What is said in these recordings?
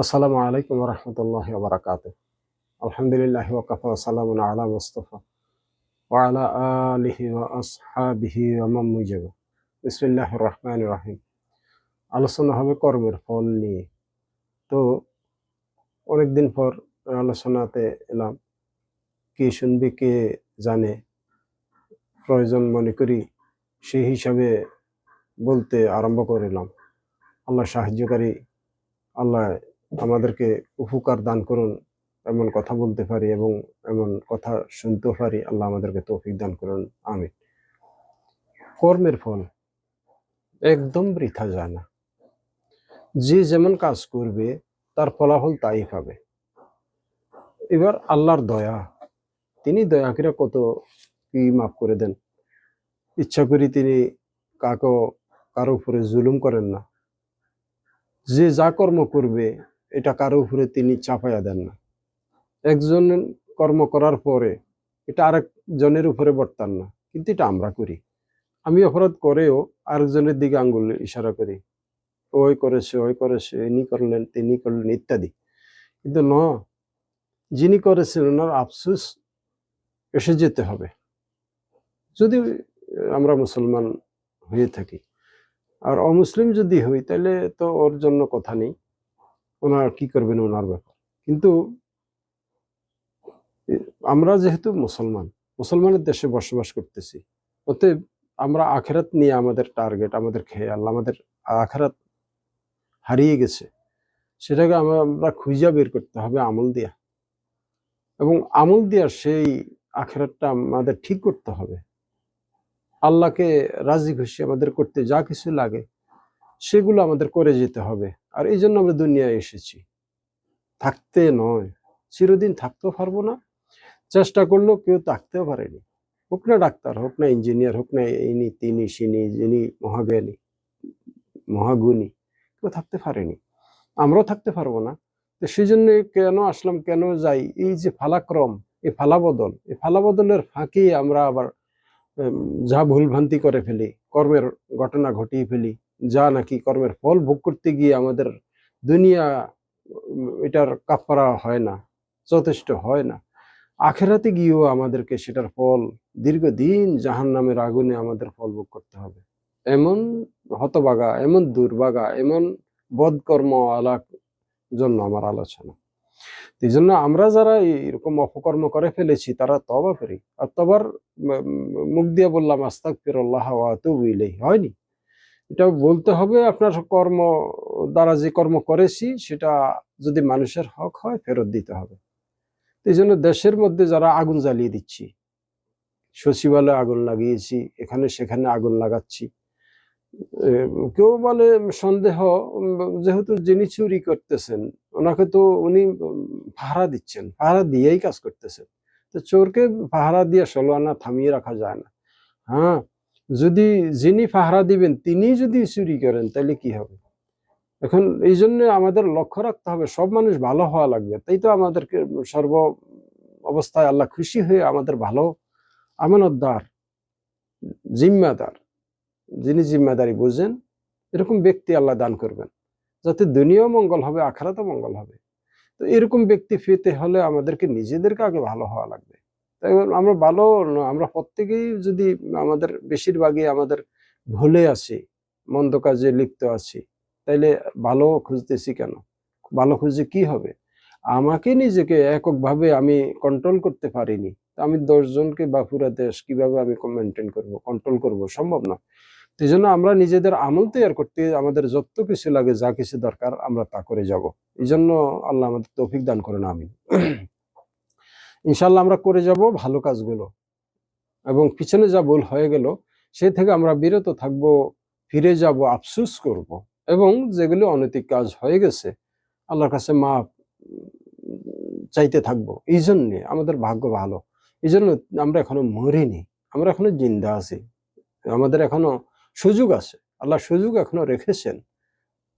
আসসালামু আলাইকুম রহমতুল্লাহ বারাকাত আলহামদুলিল্লাহ ওকাফা সালাম আলা মুস্তফা ওয়ালা আলিহি আসহাবিহি ওমান মুজিবা। বিসমিল্লাহ রহমান রাহিম। আলোচনা হবে কর্মের ফল নিয়ে। তো অনেকদিন পর আলোচনাতে এলাম। কে শুনবে, কে জানে? প্রয়োজন মনে করি সেই হিসাবে বলতে আরম্ভ করিলাম আল্লাহ সাহায্যকারী, আল্লাহ আমাদেরকে উপকার দান করুন, এমন কথা বলতে পারি এবং এমন কথা শুনতেও পারি। আল্লাহ আমাদেরকে তৌফিক দান করুন। আমি কর্মের ফল একদম বৃথা যায় না। যে যেমন কাজ করবে, তার ফলাফল তাই পাবে। এবার আল্লাহর দয়া, তিনি দয়া করে কত কি মাফ করে দেন? ইচ্ছা করি তিনি কাকো, কারও উপরে জুলুম করেন না। যে যা কর্ম করবে এটা কারও উপরে তিনি চাপাইয়া দেন না। একজন কর্ম করার পরে এটা আরেকজনের উপরে বর্তান না, কিন্তু এটা আমরা করি। আমি অপরাধ করেও আরেকজনের দিকে আঙ্গুল ইশারা করি। ওই করেছে ওই করেছে, ইনি করলেন, তিনি করলেন ইত্যাদি। কিন্তু ন, যিনি করেছেন ওনার আফসুস এসে যেতে হবে। যদি আমরা মুসলমান হয়ে থাকি। আর অমুসলিম যদি হই, তাহলে তো ওর জন্য কথা নেই। ওনার কি করবেন ওনার ব্যাপার। কিন্তু আমরা যেহেতু মুসলমান, মুসলমানের দেশে বসবাস করতেছি, অতএব আমরা আখেরাত নিয়ে আমাদের টার্গেট, আমাদের খেয়াল, আমাদের আখেরাত হারিয়ে গেছে, সেটাকে আমরা খুঁজা বের করতে হবে আমল দিয়া। এবং আমল দিয়া সেই আখেরাতটা আমাদের ঠিক করতে হবে। আল্লাহকে রাজি খুশি আমাদের করতে যা কিছু লাগে সেগুলো আমাদের করে যেতে হবে। আর এই জন্য আমরা দুনিয়ায় এসেছি। থাকতে নয়। চিরদিন থাকতেও পারব না। চেষ্টা করলেও কেউ থাকতেও পারেনি। হোক না ডাক্তার, হোক না ইঞ্জিনিয়ার, হোক না ইনি, তিনি, সিনি, যিনি, মহাজ্ঞানী, মহাগুণী, কেউ থাকতে পারেনি। আমরাও থাকতে পারব না। তো সেই জন্য কেন আসলাম, কেন যাই? এই যে ফালাক্রম, এই ফালাবদল, এই ফালাবদলের ফাঁকে আমরা আবার যা ভুলভ্রান্তি করে ফেলি, কর্মের ঘটনা ঘটিয়ে ফেলি। যা নাকি কর্মের ফল ভোগ করতে গিয়ে আমাদের দুনিয়া, এটার কাপড়া হয় না, যথেষ্ট হয় না। আখেরাতে গিয়েও আমাদেরকে সেটার ফল দীর্ঘদিন জাহান নামের আগুনে আমাদের ফল ভোগ করতে হবে। এমন হতবাগা, এমন দুর্বাগা, এমন বদকর্ম আলাক জন্য আমার আলোচনা। এই জন্য আমরা যারা এরকম অপকর্ম করে ফেলেছি, তারা তবা করি। আর তবার মুখ দিয়ে বললাম আস্তাক ফিরল্লাহ বুঝলেই হয়নি? এটা বলতে হবে আপনার কর্ম দ্বারা যে কর্ম করেছি, সেটা যদি মানুষের হক হয়, ফেরত দিতে হবে। এই জন্য দেশের মধ্যে যারা আগুন জ্বালিয়ে দিচ্ছি, সচিবালয়ে আগুন লাগিয়েছি, এখানে সেখানে আগুন লাগাচ্ছি কেউ বলে সন্দেহ, যেহেতু যিনি চুরি করতেছেন, ওনাকে তো উনি পাহারা দিচ্ছেন, পাহারা দিয়েই কাজ করতেছেন। তো চোরকে পাহারা দিয়ে ষোলো আনা থামিয়ে রাখা যায় না। হ্যাঁ যদি যিনি পাহারা দিবেন তিনি যদি চুরি করেন, তাহলে কি হবে? এখন এই জন্য আমাদের লক্ষ্য রাখতে হবে, সব মানুষ ভালো হওয়া লাগবে। তাই তো আমাদেরকে সর্ব অবস্থায় আল্লাহ খুশি হয়ে আমাদের ভালো আমানতদার, জিম্মাদার, যিনি জিম্মাদারি বুঝেন, এরকম ব্যক্তি আল্লাহ দান করবেন। যাতে দুনিয়াও মঙ্গল হবে, আখারাতও মঙ্গল হবে। তো এরকম ব্যক্তি পেতে হলে আমাদেরকে নিজেদেরকে আগে ভালো হওয়া লাগবে। তাই আমরা ভালো আমরা প্রত্যেকেই যদি আমাদের বেশিরভাগই আমাদের ভুলে আছি, মন্দ কাজে লিপ্ত আছি, তাইলে ভালো খুঁজতেছি কেন? ভালো খুঁজে কি হবে? আমাকে নিজেকে এককভাবে আমি কন্ট্রোল করতে পারিনি। আমি দশজনকে বা পুরা দেশ কীভাবে আমি মেনটেন করব? কন্ট্রোল করব? সম্ভব না। সেই জন্য আমরা নিজেদের আমল তৈরি করতে আমাদের যত কিছু লাগে, যা কিছু দরকার আমরা তা করে যাব। এই জন্য আল্লাহ আমাদের তৌফিক দান করেন আমি ইনশাল্লাহ আমরা করে যাব ভালো কাজগুলো। এবং পিছনে যা ভুল হয়ে গেল, সে থেকে আমরা বিরত থাকব, ফিরে যাব, আফসুস করব। এবং যেগুলো অনৈতিক কাজ হয়ে গেছে, আল্লাহর কাছে মা চাইতে থাকব। এই জন্যে আমাদের ভাগ্য ভালো। এই জন্য আমরা এখনও মরিনি, আমরা এখনও জিন্দা আছি। আমাদের এখনও সুযোগ আছে। আল্লাহ সুযোগ এখনও রেখেছেন।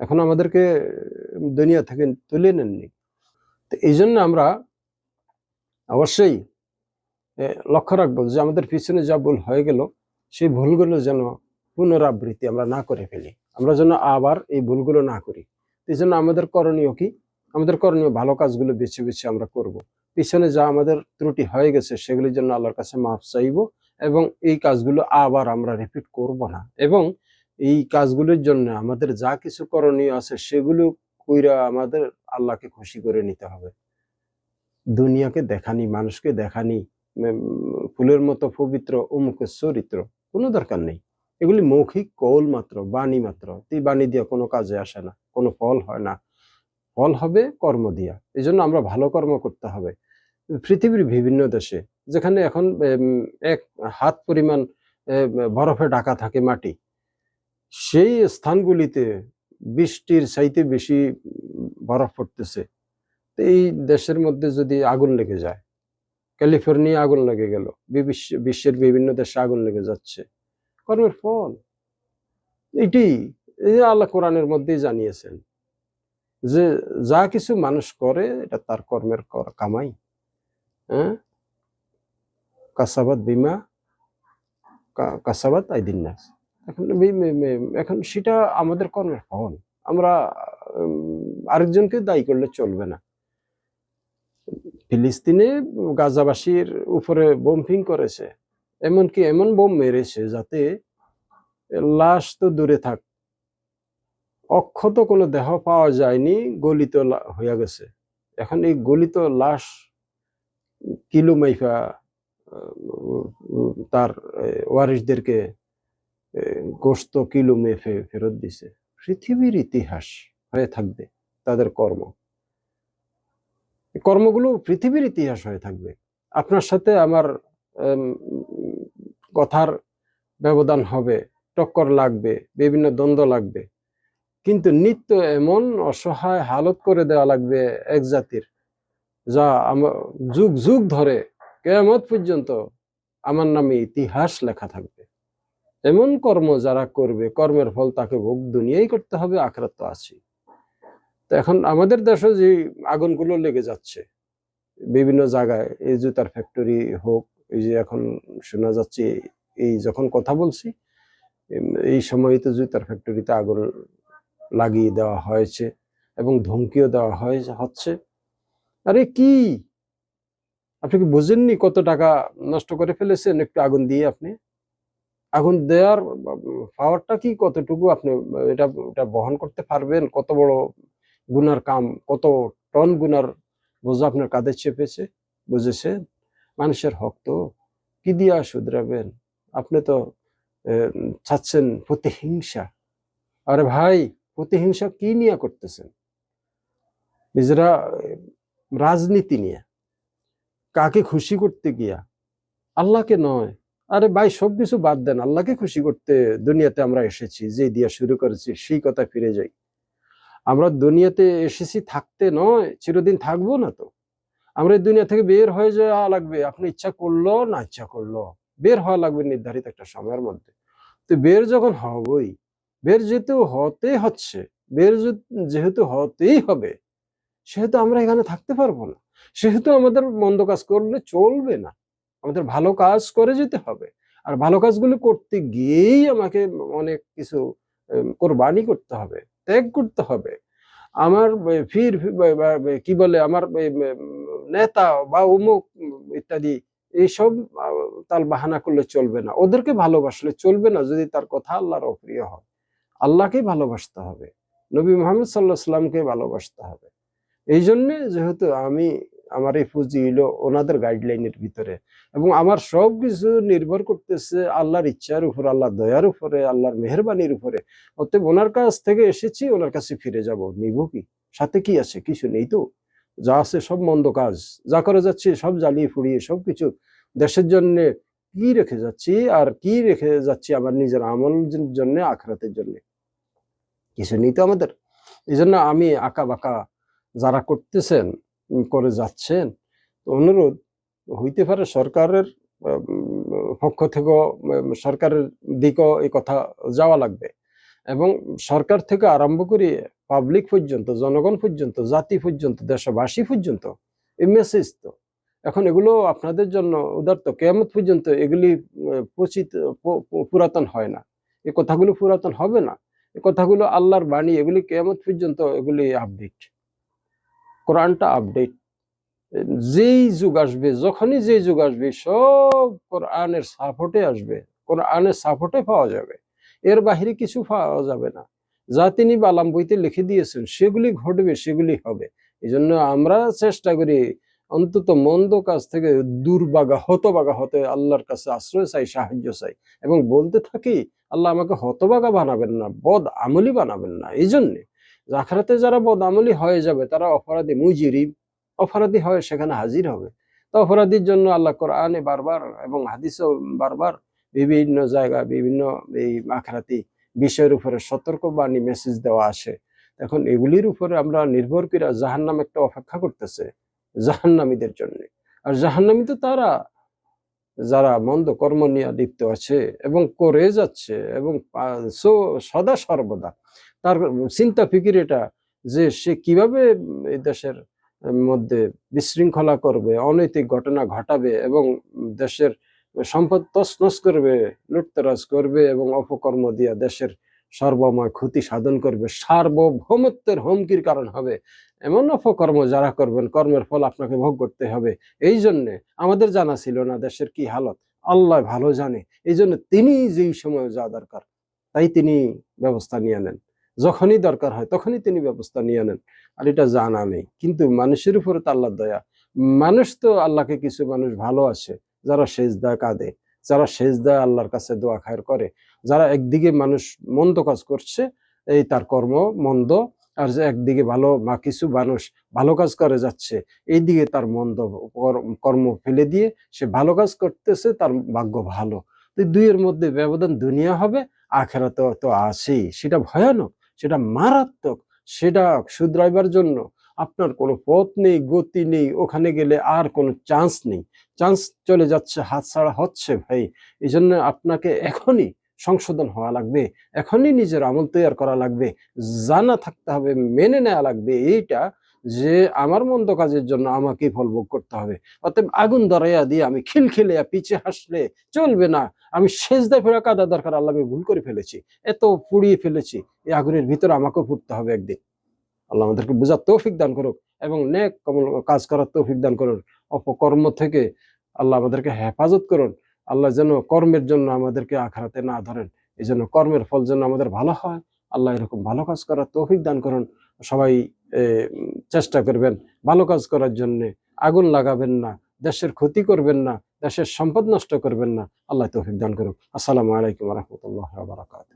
এখন আমাদেরকে দুনিয়া থেকে তুলে নেননি। তো এই জন্য আমরা অবশ্যই লক্ষ্য রাখব যে আমাদের পিছনে যা ভুল হয়ে গেল, সেই ভুলগুলো যেন পুনরাবৃত্তি আমরা না করে ফেলি। আমরা যেন আবার এই ভুলগুলো না করি। এই জন্য আমাদের করণীয় কি? আমাদের করণীয় ভালো কাজগুলো বেছে বেছে আমরা করব। পিছনে যা আমাদের ত্রুটি হয়ে গেছে সেগুলির জন্য আল্লাহর কাছে মাফ চাইব এবং এই কাজগুলো আবার আমরা রিপিট করব না এবং এই কাজগুলোর জন্য আমাদের যা কিছু করণীয় আছে, সেগুলো কইরা আমাদের আল্লাহকে খুশি করে নিতে হবে। দুনিয়াকে দেখানি, মানুষকে দেখানি ফুলের মতো পবিত্র অমুকের চরিত্র, কোনো দরকার নেই। এগুলি মৌখিক, কৌল মাত্র, বাণী মাত্র। এই বাণী দিয়ে কোনো কাজে আসে না, কোনো ফল হয় না। ফল হবে কর্ম দিয়া এই জন্য আমরা ভালো কর্ম করতে হবে। পৃথিবীর বিভিন্ন দেশে, যেখানে এখন এক হাত পরিমাণ বরফে ঢাকা থাকে মাটি, সেই স্থানগুলিতে বৃষ্টির চাইতে বেশি বরফ পড়তেছে। এই দেশের মধ্যে যদি আগুন লেগে যায়, ক্যালিফোর্নিয়া আগুন লেগে গেল বিশ্বের বিভিন্ন দেশে আগুন লেগে যাচ্ছে। কর্মের ফল। এটি, এই আল্লাহ কোরআনের মধ্যেই জানিয়েছেন যে যা কিছু মানুষ করে, এটা তার কর্মের কামাই। হ্যাঁ? কাসাবাত বিমা, কা- কাসাবাত আইদিন নাস। এখন এখন সেটা আমাদের কর্মের ফল। আমরা আরেকজনকে দায়ী করলে চলবে না। ফিলিস্তিনে গাজাবাসীর উপরে বোমফিং করেছে, এমনকি এমন বোম মেরেছে যাতে লাশ তো দূরে থাক। অক্ষত কোনো দেহ পাওয়া যায়নি, গলিত হইয়া গেছে। এখন এই গলিত লাশ কিলো মাইফা তার ওয়ারিসদেরকে গোস্ত কিলো মেফে ফেরত দিছে। পৃথিবীর ইতিহাস হয়ে থাকবে তাদের কর্ম। কর্মগুলো পৃথিবীর ইতিহাস হয়ে থাকবে। আপনার সাথে আমার কথার ব্যবধান হবে, টক্কর লাগবে, বিভিন্ন দ্বন্দ্ব লাগবে। কিন্তু নিত্য এমন অসহায় হালত করে দেওয়া লাগবে এক জাতির, যা আমার যুগ যুগ ধরে কেয়ামত পর্যন্ত আমার নামে ইতিহাস লেখা থাকবে। এমন কর্ম যারা করবে, কর্মের ফল তাকে ভোগ দুনিয়াই করতে হবে, আখরাত তো আছে তো এখন আমাদের দেশে যে আগুনগুলো লেগে যাচ্ছে, বিভিন্ন জায়গায়, এই জুতার ফ্যাক্টরি হোক, এই যে এখন শোনা যাচ্ছে, এই যখন কথা বলছি এই সময় তো জুতার ফ্যাক্টরিতে আগুন লাগিয়ে দেওয়া হয়েছে এবং ধমকিও দেওয়া হয়, হচ্ছে, আরে কি? আপনি কি বুঝেননি কত টাকা নষ্ট করে ফেলেছেন একটু আগুন দিয়ে আপনি? আগুন দেওয়ার পাওয়ারটা কি কতটুকু আপনি, এটা এটা বহন করতে পারবেন? কত বড় গুনার কাম, কত টন গুনার বোঝা আপনার কাঁধে চেপেছে বুঝেছেন মানুষের হক তো কি দিয়া শুধরাবেন? আপনি তো চাচ্ছেন প্রতিহিংসা। আরে ভাই, প্রতিহিংসা কি নিয়ে করতেছেন? নিজেরা রাজনীতি নিয়ে। কাকে খুশি করতে গিয়া? আল্লাহকে নয়। আরে ভাই, সবকিছু বাদ দেন। আল্লাহকে খুশি করতে দুনিয়াতে আমরা এসেছি, যে দিয়া শুরু করেছি, সেই কথা ফিরে যাই। আমরা দুনিয়াতে এসেছি থাকতে নয়, চিরদিন থাকব না তো। আমরা এই দুনিয়া থেকে বের হয়ে যাওয়া লাগবে। আপনি ইচ্ছা করল না ইচ্ছা করল, বের হওয়া লাগবে নির্ধারিত একটা সময়ের মধ্যে। তো বের যখন হবই, বের যেহেতু হতে হচ্ছে, বের যেহেতু হতেই হবে, সেহেতু আমরা এখানে থাকতে পারব না। সেহেতু আমাদের মন্দ কাজ করলে চলবে না। আমাদের ভালো কাজ করে যেতে হবে। আর ভালো কাজগুলো করতে গিয়েই আমাকে অনেক কিছু কোরবানি করতে হবে। ত্যাগ করতে হবে। আমার ফির কি বলে, আমার নেতা বা উমুক, ইত্যাদি, এইসব তাল বাহানা করলে চলবে না। ওদেরকে ভালোবাসলে চলবে না যদি তার কথা আল্লাহর অপ্রিয় হয়। আল্লাহকে ভালোবাসতে হবে। নবী মোহাম্মদ সাল্লাহ সাল্লামকে ভালোবাসতে হবে। এই জন্যে যেহেতু আমি আমার এই পুঁজি হলো ওনাদের গাইডলাইনের ভিতরে। এবং আমার সব কিছু নির্ভর করতেছে আল্লাহর ইচ্ছার উপর, আল্লাহর দয়ার উপরে, আল্লাহর মেহরবানির উপরে। অতএব ওনার কাছ থেকে এসেছি, ওনার কাছে ফিরে যাব। নিব কি? সাথে কি আছে? কিছু নেই তো। যা আছে সব মন্দ কাজ। যা করে যাচ্ছে সব জ্বালিয়ে ফুড়িয়ে সব কিছু দেশের জন্য কি রেখে যাচ্ছি আর কি রেখে যাচ্ছি আমার নিজের আমল জন্য আখরাতের জন্য? কিছু নেই তো আমাদের। এই জন্য আমি আঁকা বাঁকা যারা করতেছেন করে যাচ্ছেন অনুরোধ হইতে পারে সরকারের পক্ষ থেকে সরকারের দিকও এই কথা যাওয়া লাগবে এবং সরকার থেকে আরম্ভ করে পাবলিক পর্যন্ত জনগণ পর্যন্ত জাতি পর্যন্ত দেশবাসী পর্যন্ত এই মেসেজ তো। এখন এগুলো আপনাদের জন্য উদার্ত কেয়ামত পর্যন্ত এগুলি উম, পচিত প- প- পুরাতন হয় না। এই কথাগুলো পুরাতন হবে না। এই কথাগুলো আল্লাহর বাণী এগুলি কেয়ামত পর্যন্ত এগুলি আপডেট কোরআনটা আপডেট যেই যুগ আসবে, যখনই যেই যুগ আসবে, সব কোরআনের সাপোর্টে আসবে। কোরআনের সাপোর্টে পাওয়া যাবে। এর বাহিরে কিছু পাওয়া যাবে না। যা তিনি বালাম বইতে লিখে দিয়েছেন, সেগুলি ঘটবে, সেগুলি হবে। এই জন্য আমরা চেষ্টা করি অন্তত মন্দ কাজ থেকে দুর্বাগা, হতবাগা হতে আল্লাহর কাছে আশ্রয় চাই, সাহায্য চাই। এবং বলতে থাকি, আল্লাহ আমাকে হতবাগা বানাবেন না, বদ আমলি বানাবেন না। এই জন্যে আখরাতে যারা বদামলি হয়ে যাবে, তারা অপরাধী মুজিরিব অপরাধী হয়ে সেখানে হাজির হবে। তো অপরাধীর জন্য আল্লাহ কোরআনে বারবার এবং হাদিসও বারবার বিভিন্ন জায়গা বিভিন্ন এই আখরাতি বিষয়ের উপরে সতর্কবাণী মেসেজ দেওয়া আসে। এখন এগুলির উপরে আমরা নির্ভর করে জাহান্নাম একটা অপেক্ষা করতেছে, জাহান্নামীদের জন্য। আর জাহান্নামী তো তারা, যারা মন্দ কর্ম নিয়ে লিপ্ত আছে এবং করে যাচ্ছে এবং সদা সর্বদা। তার চিন্তা ফিকির এটা যে সে কীভাবে এই দেশের মধ্যে বিশৃঙ্খলা করবে, অনৈতিক ঘটনা ঘটাবে এবং দেশের সম্পদ তছনছ করবে, লুটতরাজ করবে এবং অপকর্ম দিয়ে দেশের সর্বময় ক্ষতি সাধন করবে। সার্বভৌমত্বের হুমকির কারণ হবে এমন অপকর্ম যারা করবেন, কর্মের ফল আপনাকে ভোগ করতে হবে। এই জন্যে আমাদের জানা ছিল না দেশের কি হালত। আল্লাহ ভালো জানে। এই জন্য তিনি যেই সময় যা দরকার, তাই তিনি ব্যবস্থা নিয়ে নেন। যখনই দরকার হয় তখনই তিনি ব্যবস্থা নিয়ে নেন। আর এটা জানা নেই। কিন্তু মানুষের উপরে তো আল্লাহ দয়া। মানুষ তো আল্লাহকে কিছু মানুষ ভালো আছে, যারা সেজদা কাঁদে, যারা সেজদা আল্লাহর কাছে দোয়া খায়ের করে, যারা একদিকে মানুষ মন্দ কাজ করছে, এই তার কর্ম মন্দ, আর যে একদিকে ভালো বা কিছু মানুষ ভালো কাজ করে যাচ্ছে, এইদিকে তার মন্দ কর- কর্ম ফেলে দিয়ে সে ভালো কাজ করতেছে, তার ভাগ্য ভালো। তো দুইয়ের মধ্যে ব্যবধান দুনিয়া হবে আখেরাতে তো আছেই। সেটা ভয়ানক। সেটা মারাত্মক, সেটা শুধরাইবার জন্য আপনার কোনো পথ নেই, গতি নেই, ওখানে গেলে আর কোনো চান্স নেই। চান্স চলে যাচ্ছে হাত ছাড়া হচ্ছে ভাই। এই জন্য আপনাকে এখনই সংশোধন হওয়া লাগবে, এখনই নিজের আমল তৈরি করা লাগবে, জানা থাকতে হবে, মেনে নেওয়া লাগবে। এইটা যে আমার মন্দ কাজের জন্য আমাকে ফল ভোগ করতে হবে। অতএব আগুন ধরাইয়া দিয়ে আমি খিলখিলে পিছে হাসলে চলবে না। আমি সেজদায় ফেরা কাদা দরকার, আল্লাহ আমি ভুল করে ফেলেছি। এত পুড়িয়ে ফেলেছি, এই আগুনের ভিতরে আমাকেও ফুটতে হবে একদিন। আল্লাহ আমাদেরকে বোঝার তৌফিক দান করুক এবং কমল কাজ করার তৌফিক দান করুন। অপকর্ম থেকে আল্লাহ আমাদেরকে হেফাজত করুন। আল্লাহ যেন কর্মের জন্য আমাদেরকে আখড়াতে না ধরেন। এই জন্য কর্মের ফল যেন আমাদের ভালো হয়। আল্লাহ এরকম ভালো কাজ করার তৌফিক দান করুন। সবাই চেষ্টা করবেন ভালো কাজ করার জন্যে। আগুন লাগাবেন না, দেশের ক্ষতি করবেন না, দেশের সম্পদ নষ্ট করবেন না। আল্লাহ তৌফিক দান করুন আসসালামু আলাইকুম রহমতুল্লাহ বারাকাত